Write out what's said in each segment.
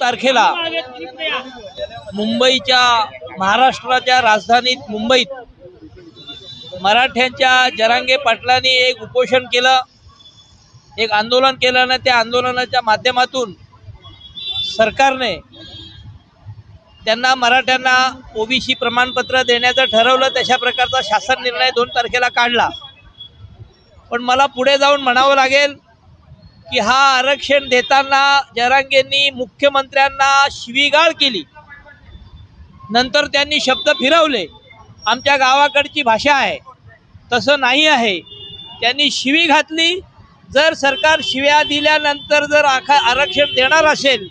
तारखेला मुंबईच्या महाराष्ट्राच्या राजधानीत मुंबईत मराठ्यांच्या जरांगे पाटलांनी एक उपोषण केलं एक आंदोलन केलं ना त्या आंदोलनाच्या माध्यमातून सरकारने त्यांना मराठ्यांना ओबीसी प्रमाणपत्र देण्याचं ठरवलं तशा प्रकारचा शासन निर्णय दोन तारखेला काढला. पण मला पुढे जाऊन म्हणावं लागेल की हा आरक्षण देताना जरांगेंनी मुख्यमंत्र्यांना शिवीगाळ केली. नंतर त्यांनी शब्द फिरवले. आमच्या गावाकडची भाषा आहे. तसं नाही आहे. त्यांनी शिवी घातली. जर सरकार शिव्या दिल्यानंतर जर आखा आरक्षण देणार असेल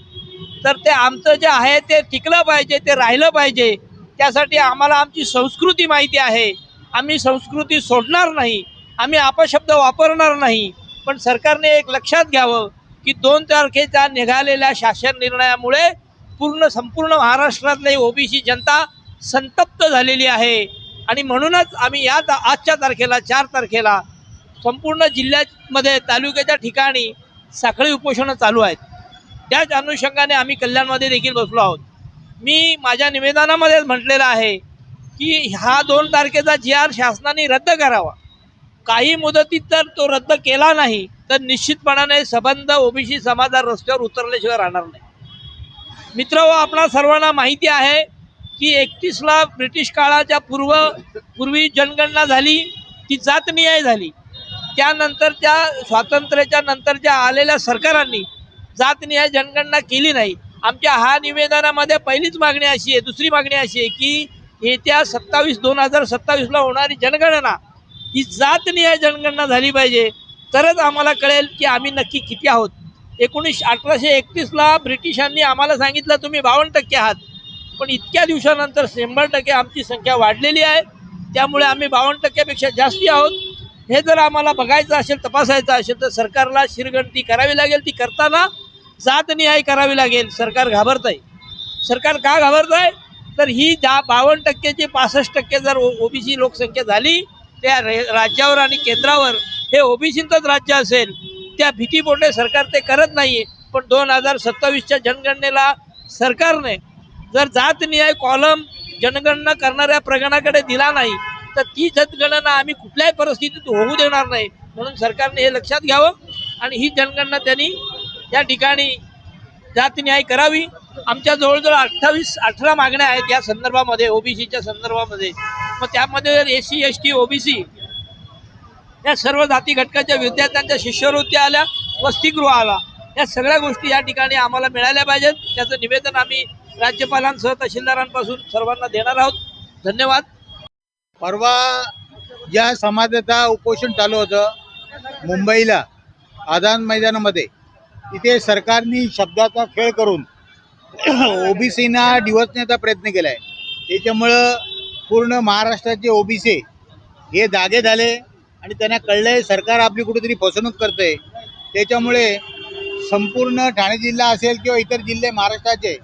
तर ते आमचं जे आहे ते टिकलं पाहिजे ते राहिलं पाहिजे. त्यासाठी आम्हाला आमची संस्कृती माहिती आहे. आम्ही संस्कृती सोडणार नाही. आम्ही अपशब्द वापरणार नाही. पण सरकारने एक लक्षात घ्यावं की दोन तारखेच्या निघालेल्या शासन निर्णयामुळे पूर्ण संपूर्ण महाराष्ट्रातली ओबीसी जनता संतप्त झालेली आहे. आणि म्हणूनच आम्ही या ता- आजच्या तारखेला चार तारखेला संपूर्ण जिल्ह्यामध्ये तालुक्याच्या ठिकाणी साखळी उपोषणं चालू आहेत. त्याच अनुषंगाने आम्ही कल्याणमध्ये देखील बसलो आहोत. मी माझ्या निवेदनामध्येच म्हटलेलं आहे की हा दोन तारखेचा जी आर शासनाने रद्द करावा. काही मुदतीत जर तो रद्द केला नाही तर निश्चितपणाने सबंध ओबीसी समाजा रस्त्यावर उतरल्याशिवाय राहणार नाही. मित्र व आपणा सर्वांना माहिती आहे की एकतीसला ब्रिटिश काळाच्या पूर्व पूर्वी जनगणना झाली ती जातनिहाय झाली. त्यानंतरच्या स्वातंत्र्याच्या नंतरच्या आलेल्या सरकारांनी जातनिहाय जनगणना केली नाही आमच्या हा निवेदनामध्ये पहिलीच मागणी अशी आहे दुसरी मागणी अशी आहे की येत्या सत्तावीस दोन हजार सत्तावीसला होणारी जनगणना ही जातनिहाय जनगणना झाली पाहिजे. तरच आम्हाला कळेल की आम्ही नक्की किती आहोत. एकोणीस अठराशे एकतीसला ब्रिटिशांनी आम्हाला सांगितलं तुम्ही बावन्न टक्के आहात. पण इतक्या दिवसानंतर शंभर टक्के आमची संख्या वाढलेली आहे. त्यामुळे आम्ही बावन्न टक्क्यापेक्षा जास्ती आहोत. हे जर आम्हाला बघायचं असेल तपासायचं असेल तर सरकारला शिरगणती करावी लागेल. ती करताना जातनिहाय करावी लागेल. सरकार घाबरत आहे सरकार का घाबरत आहे तर ही दहा बावन्न टक्क्याची पासष्ट टक्के जर ओबीसी लोकसंख्या झाली त्या रे- राज्यावर आणि केंद्रावर हे ओबीसींचंच राज्य असेल त्या भीतीपोटे सरकार ते करत नाही पण दोन हजार सत्तावीसच्या जनगणनेला सरकारने जर जात न्याय कॉलम जनगणना करणाऱ्या प्रगणाकडे दिला नाही तर ती जनगणना आम्ही कुठल्याही परिस्थितीत होऊ देणार नाही. म्हणून सरकारने हे लक्षात घ्यावं आणि ही जनगणना त्यांनी त्या ठिकाणी जातन्याय करावी. आमच्या जवळजवळ अठ्ठावीस अठरा मागण्या आहेत या संदर्भामध्ये ओबीसीच्या संदर्भामध्ये. मग त्यामध्ये S C S T OBC या सर्व जाती घटकाच्या विद्यार्थ्यांच्या शिष्यवृत्त्या आल्या वसतिगृह आला या सगळ्या गोष्टी या ठिकाणी आम्हाला मिळाल्या पाहिजेत. त्याचं निवेदन आम्ही राज्यपालांसह तहसीलदारांपासून सर्वांना देणार आहोत. धन्यवाद. परवा ज्या समाजाचा उपोषण चालू होतं मुंबईला आझाद मैदानामध्ये तिथे सरकारनी शब्दाचा खेळ करून ओबीसीना डिवचण्याचा प्रयत्न केला आहे त्याच्यामुळं पूर्ण महाराष्ट्राचे ओबीसी हे जागे झाले आणि त्यांना कळलं आहे सरकार आपली कुठेतरी फसवणूक करते त्याच्यामुळे संपूर्ण ठाणे जिल्हा असेल किंवा इतर जिल्हे महाराष्ट्राचे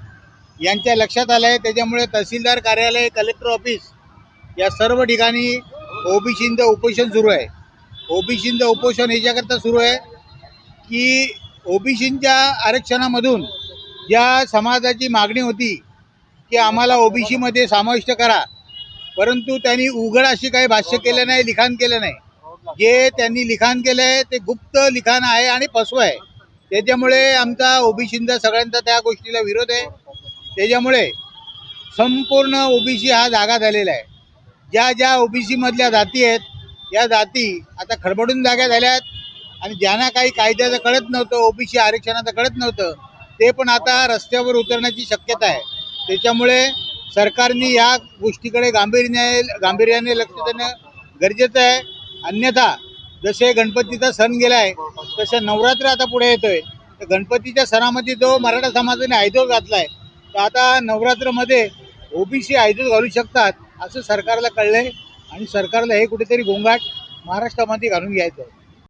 यांच्या लक्षात आलं आहे त्याच्यामुळे तहसीलदार कार्यालय कलेक्टर ऑफिस या सर्व ठिकाणी ओबीसींचं उपोषण सुरू आहे. ओबीसींचं उपोषण याच्याकरता सुरू आहे की ओबीसींच्या आरक्षणामधून ज्या समाजाची मागणी होती की आम्हाला ओबीसीमध्ये समाविष्ट करा. परंतु त्यांनी उघड अशी काही भाष्य केलं नाही लिखाण केलं नाही. जे त्यांनी लिखाण केलं आहे ते गुप्त लिखाण आहे आणि फसवं आहे. त्याच्यामुळे आमचा ओबीसींचा सगळ्यांचा त्या गोष्टीला विरोध आहे. त्याच्यामुळे संपूर्ण ओबीसी हा जागा झालेला आहे. ज्या ज्या ओबीसीमधल्या जाती आहेत या जाती आता खडबडून जाग्या झाल्या आहेत. आणि ज्यांना काही कायद्याचं कळत नव्हतं ओबीसी आरक्षणाचं कळत नव्हतं ते पण आता रस्त्यावर उतरण्याची शक्यता आहे. त्याच्यामुळे सरकारने या गोष्टीकडे गांभीर्याने गांभीर्याने लक्ष देणं गरजेचं आहे. अन्यथा जसे गणपतीचा सण गेला आहे तसं नवरात्र आता पुढे येतोय. तर गणपतीच्या सणामध्ये जो मराठा समाजाने आयदोळ घातला आहे तर आता नवरात्रमध्ये ओबीसी आयदोळ घालू शकतात असं सरकारला कळलंय. आणि सरकारला हे कुठेतरी गोंगाट महाराष्ट्रामध्ये घालून घ्यायचं आहे